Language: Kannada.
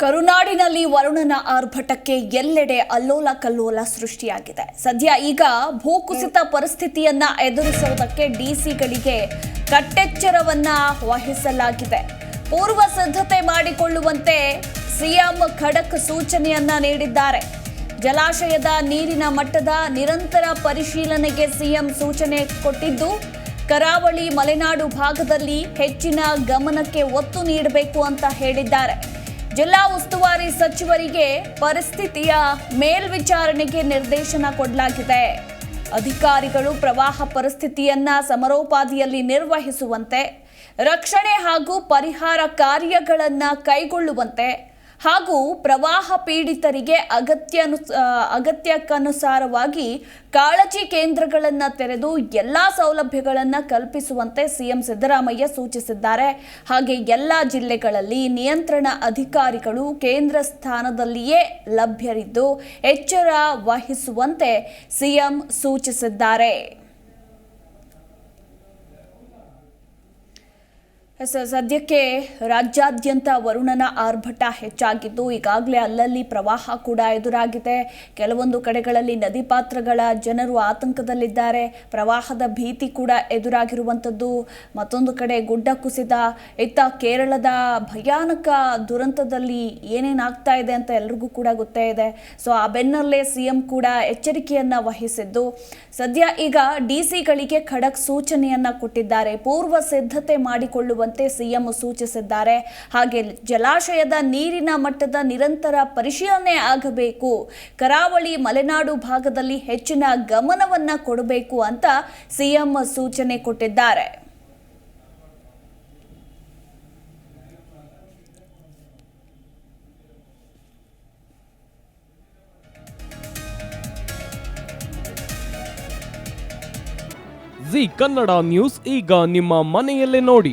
ಕರುನಾಡಿನಲ್ಲಿ ವರುಣನ ಆರ್ಭಟಕ್ಕೆ ಎಲ್ಲೆಡೆ ಅಲ್ಲೋಲ ಕಲ್ಲೋಲ ಸೃಷ್ಟಿಯಾಗಿದೆ. ಸದ್ಯ ಈಗ ಭೂಕುಸಿತ ಪರಿಸ್ಥಿತಿಯನ್ನ ಎದುರಿಸುವುದಕ್ಕೆ ಡಿಸಿಗಳಿಗೆ ಕಟ್ಟೆಚ್ಚರವನ್ನ ವಹಿಸಲಾಗಿದೆ. ಪೂರ್ವ ಸಿದ್ಧತೆ ಮಾಡಿಕೊಳ್ಳುವಂತೆ ಸಿಎಂ ಖಡಕ್ ಸೂಚನೆಯನ್ನ ನೀಡಿದ್ದಾರೆ. ಜಲಾಶಯದ ನೀರಿನ ಮಟ್ಟದ ನಿರಂತರ ಪರಿಶೀಲನೆಗೆ ಸಿಎಂ ಸೂಚನೆ ಕೊಟ್ಟಿದ್ದು, ಕರಾವಳಿ ಮಲೆನಾಡು ಭಾಗದಲ್ಲಿ ಹೆಚ್ಚಿನ ಗಮನಕ್ಕೆ ಒತ್ತು ನೀಡಬೇಕು ಅಂತ ಹೇಳಿದ್ದಾರೆ. ಜಿಲ್ಲಾ ಉಸ್ತುವಾರಿ ಸಚಿವರಿಗೆ ಪರಿಸ್ಥಿತಿಯ ಮೇಲ್ವಿಚಾರಣೆಗೆ ನಿರ್ದೇಶನ ಕೊಡಲಾಗಿದೆ. ಅಧಿಕಾರಿಗಳು ಪ್ರವಾಹ ಪರಿಸ್ಥಿತಿಯನ್ನ ಸಮರೋಪಾದಿಯಲ್ಲಿ ನಿರ್ವಹಿಸುವಂತೆ, ರಕ್ಷಣೆ ಹಾಗೂ ಪರಿಹಾರ ಕಾರ್ಯಗಳನ್ನು ಕೈಗೊಳ್ಳುವಂತೆ ಹಾಗೂ ಪ್ರವಾಹ ಪೀಡಿತರಿಗೆ ಅಗತ್ಯ ಅಗತ್ಯಕ್ಕನುಸಾರವಾಗಿ ಕಾಳಜಿ ಕೇಂದ್ರಗಳನ್ನು ತೆರೆದು ಎಲ್ಲ ಸೌಲಭ್ಯಗಳನ್ನು ಕಲ್ಪಿಸುವಂತೆ ಸಿಎಂ ಸಿದ್ದರಾಮಯ್ಯ ಸೂಚಿಸಿದ್ದಾರೆ. ಹಾಗೆ ಎಲ್ಲ ಜಿಲ್ಲೆಗಳಲ್ಲಿ ನಿಯಂತ್ರಣ ಅಧಿಕಾರಿಗಳು ಕೇಂದ್ರ ಸ್ಥಾನದಲ್ಲಿಯೇ ಲಭ್ಯರಿದ್ದು ಎಚ್ಚರ ವಹಿಸುವಂತೆ ಸಿಎಂ ಸೂಚಿಸಿದ್ದಾರೆ. ಸದ್ಯಕ್ಕೆ ರಾಜ್ಯಾದ್ಯಂತ ವರುಣನ ಆರ್ಭಟ ಹೆಚ್ಚಾಗಿದ್ದು, ಈಗಾಗಲೇ ಅಲ್ಲಲ್ಲಿ ಪ್ರವಾಹ ಕೂಡ ಎದುರಾಗಿದೆ. ಕೆಲವೊಂದು ಕಡೆಗಳಲ್ಲಿ ನದಿ ಪಾತ್ರಗಳ ಜನರು ಆತಂಕದಲ್ಲಿದ್ದಾರೆ. ಪ್ರವಾಹದ ಭೀತಿ ಕೂಡ ಎದುರಾಗಿರುವಂಥದ್ದು. ಮತ್ತೊಂದು ಕಡೆ ಗುಡ್ಡ ಕುಸಿತ, ಇತ್ತ ಕೇರಳದ ಭಯಾನಕ ದುರಂತದಲ್ಲಿ ಏನೇನಾಗ್ತಾ ಇದೆ ಅಂತ ಎಲ್ರಿಗೂ ಕೂಡ ಗೊತ್ತೇ ಇದೆ. ಸೊ, ಆ ಬೆನ್ನಲ್ಲೇ ಸಿಎಂ ಕೂಡ ಎಚ್ಚರಿಕೆಯನ್ನು ವಹಿಸಿದ್ದು. ಸದ್ಯ ಈಗ ಡಿ ಸಿಗಳಿಗೆ ಖಡಕ್ ಸೂಚನೆಯನ್ನು ಕೊಟ್ಟಿದ್ದಾರೆ. ಪೂರ್ವ ಸಿದ್ಧತೆ ಮಾಡಿಕೊಳ್ಳುವಂತೆ ಸಿಎಂ ಸೂಚಿಸಿದ್ದಾರೆ. ಹಾಗೆ ಜಲಾಶಯದ ನೀರಿನ ಮಟ್ಟದ ನಿರಂತರ ಪರಿಶೀಲನೆ ಆಗಬೇಕು. ಕರಾವಳಿ ಮಲೆನಾಡು ಭಾಗದಲ್ಲಿ ಹೆಚ್ಚಿನ ಗಮನವನ್ನ ಕೊಡಬೇಕು ಅಂತ ಸಿಎಂ ಸೂಚನೆ ಕೊಟ್ಟಿದ್ದಾರೆ. ಜಿ ಕನ್ನಡ ನ್ಯೂಸ್ ಈಗ ನಿಮ್ಮ ಮನೆಯಲ್ಲೇ ನೋಡಿ.